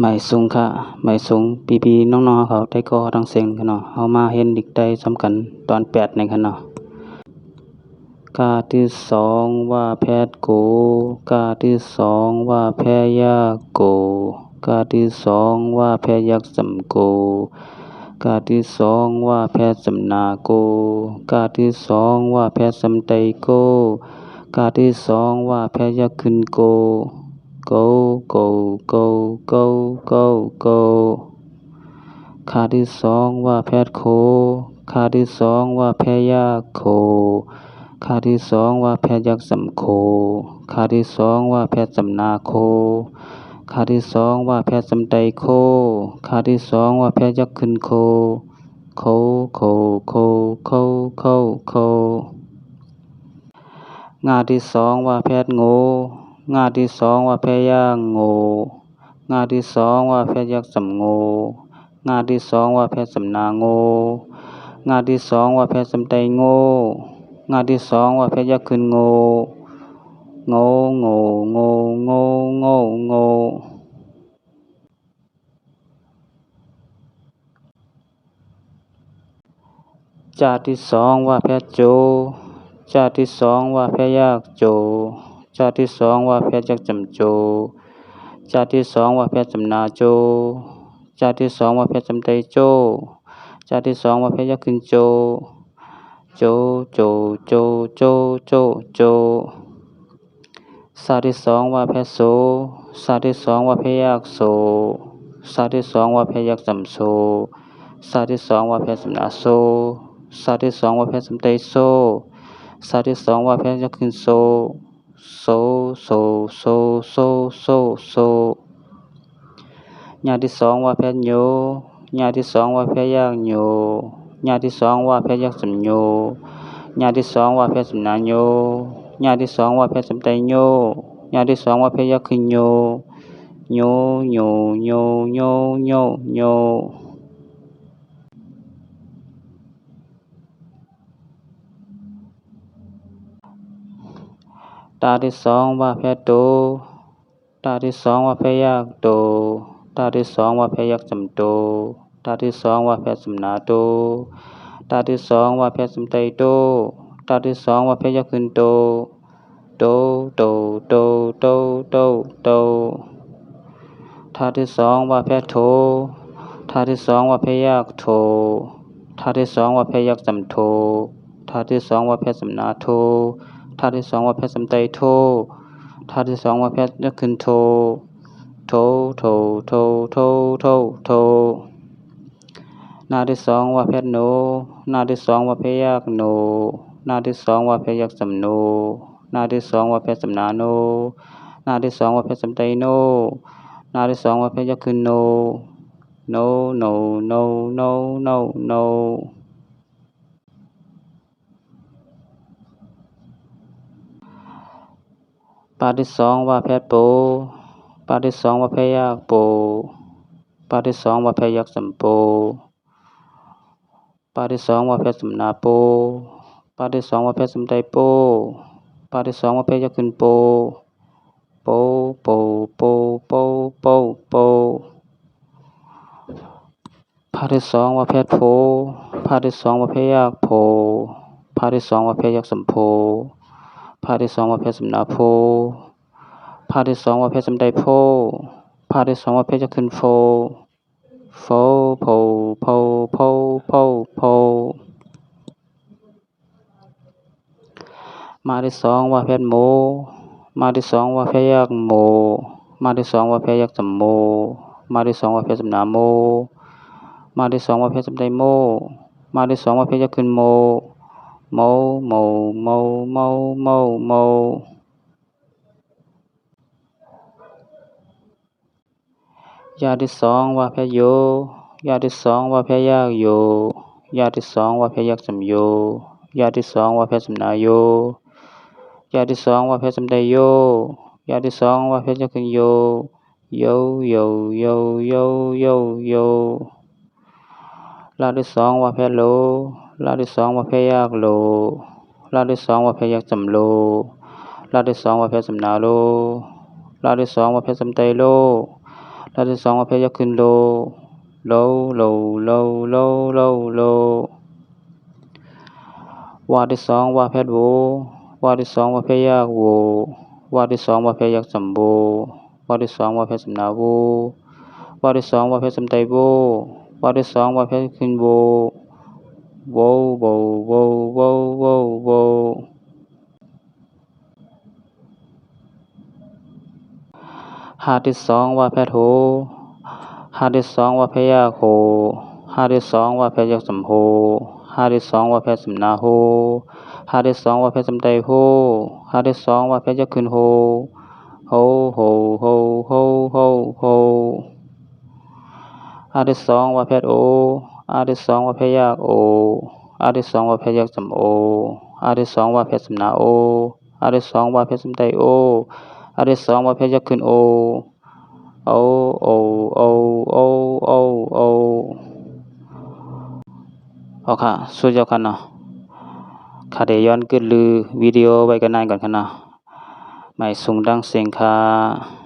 หมายสูงค่ะหมายสูงพี่ๆน้องๆเขาได้ก่อทั้งเสียงค่ะเนาะเฮามาเห็นอีกได้สำคัญตอนแปดในค่ะเนาะกาที่สองว่าแพทย์โกกาที่สองว่าแพทยาโกกาที่สองว่าแพทยักษ์สำโกกาที่สองว่าแพทย์สำนาโกกาที่สองว่าแพทย์สำไตโกกาที่สองว่าแพทยักษ์ขึ้นโก go go go go go go คาที่สองว่าแพทย์โค คาที่สองว่าแพยาโค คาที่สองว่าแพทย์ยักษ์สำโค คาที่สองว่าแพทย์สำนาโค คาที่สองว่าแพทย์สำไตโค คาที่สองว่าแพทย์ยักษ์ขึ้นโค โคโคโคโคโคโคงาที่สองว่าแพทย์โง่ งาที่สองว่าแพยางโง่งาที่สองว่าแพยักสำโง่งาที่สองว่าแพสำนาโง่งาที่สองว่าแพสำไตโง่งาที่สองว่าแพยักขึ้นโง่โง่โง่โง่โง่โง่โง่จาที่สองว่าแพโจ จาที่สองว่าแพยากโจ ชาติที่สองว่าแพทย์จักจำโจ ชาติที่สองว่าแพทย์จำนาโจ ชาติที่สองว่าแพทย์จำไตโจ ชาติที่สองว่าแพทย์ยักขึ้นโจ โจ โจ โจ โจ โจ โจ ชาติที่สองว่าแพทย์โส ชาติที่สองว่าแพทย์ยักโส ชาติที่สองว่าแพทย์ยักจำโส ชาติที่สองว่าแพทย์จำนาโสชาติที่สองว่าแพทย์จำไตโสชาติที่สองว่าแพทย์ยักขึ้นโส โซโซโซโซโซโซญาที่สองว่าแพทย์โยญาที่สองว่าแพทย์ยากโยญาที่สองว่าแพทย์ยากสำโยญาที่สองว่าแพทย์สำนาโยญาที่สองว่าแพทย์สำไตโยญาที่สองว่าแพทย์ยากขึ้นโยโยโยโยโยโยโย ตาที่สองว่าแพ้โต ตาที่สองว่าแพ้ยากโต ตาที่สองว่าแพ้ยักสำโต ตาที่สองว่าแพ้สำนาโต ตาที่สองว่าแพ้สำไตโต ตาที่สองว่าแพ้ยักขึ้นโต โต โต โต โต โต โตทาที่สองว่าแพ้โททาที่สองว่าแพ้ยากโททาที่สองว่าแพ้ยักสำโททาที่สองว่าแพ้สำนาโท ท่าที่สองว่าแพทย์สำไตโทท่าที่สองว่าแพทย์ยกขึ้นโทโทโทโทโทโทโทหน้าที่สองว่าแพทย์โนหน้าที่สองว่าแพทย์ยากโนหน้าที่สองว่าแพทย์ยักสำโนหน้าที่สองว่าแพทย์สำนาโนหน้าที่สองว่าแพทย์สำไตโนหน้าที่สองว่าแพทย์ยกขึ้นโน no no no no no no ปาที่สองว่าแพทย์โป ปาที่สองว่าแพยากโป ปาที่สองว่าแพยักสัมโป ปาที่สองว่าแพทย์สมนาโป ปาที่สองว่าแพทย์สมไตโป ปาที่สองว่าแพยักขึ้นโป โป โป โป โป โป โปพาที่สองว่าแพทย์โพพาที่สองว่าแพยากโพพาที่สองว่าแพยักสัมโพ พาที่สองว่าเพชรสำนาโพพาที่สองว่าเพชรสำไดโพพาที่สองว่าเพชรจะขึ้นโฟโฟโพโพโพโพโพมาที่สองว่าเพชรโม มาที่สองว่าเพชรยักโม มาที่สองว่าเพชรยักจำโม มาที่สองว่าเพชรสำนาโม มาที่สองว่าเพชรสำไดโม มาที่สองว่าเพชรจะขึ้นโม โมโมโมโมโมโมยาที่สองว่าแพโยยาที่สองว่าแพยากโยยาที่สองว่าแพยักสมโยยาที่สองว่า แพสมนาโยยาที่สองว่าแพยาที่สองว่าแพยักโยโยโยโยโยโยโยลาที่สองว่าแพโลลาที่สองว่าเพยากโลลาที่สองว่าเพยากจำโลลาที่สองว่าเพสำนาโลลาที่สองว่าเพสำไตโลรหัสที่สองว่าเพชรยกขึ้นโลโลโลโลโลโลโลวาดที่สองว่าเพชรโววาดที่สองว่าเพยากโววาดที่สองว่าเพยักสมโบวาดที่สองว่าเพชรสำนาโววาดที่สองว่าเพชรสำไตโววาดที่สองว่าเพชรขึ้นโว โวโวโวโวโวโวหาที่สองว่าเพชรโหหาที่สองว่าเพยากโหหาที่สองว่าเพชรยักษ์สมโหหาที่สองว่าเพชรสำนาโหหาที่สองว่าเพชรสำไตโหหาที่สองว่าเพยักขึ้นโหโหโหโหโหโหโหหาที่สองว่าเพชรโอ หาที่สองว่าเพชรยากโอหาที่สองว่าเพชรยักสำโอหาที่สองว่าเพชรสำนาโอหาที่สองว่าเพชรสำไตโอหาที่สองว่าเพชรยักขึ้นโอ โอ โอ โอ โอ โอ โอเอค่ะสู้เจ้ากันเนาะค่ะเดี๋ยวย้อนขึ้นลือวิดีโอไว้กันนานก่อนค่ะเนาะไม่สูงดังเสียงค่ะ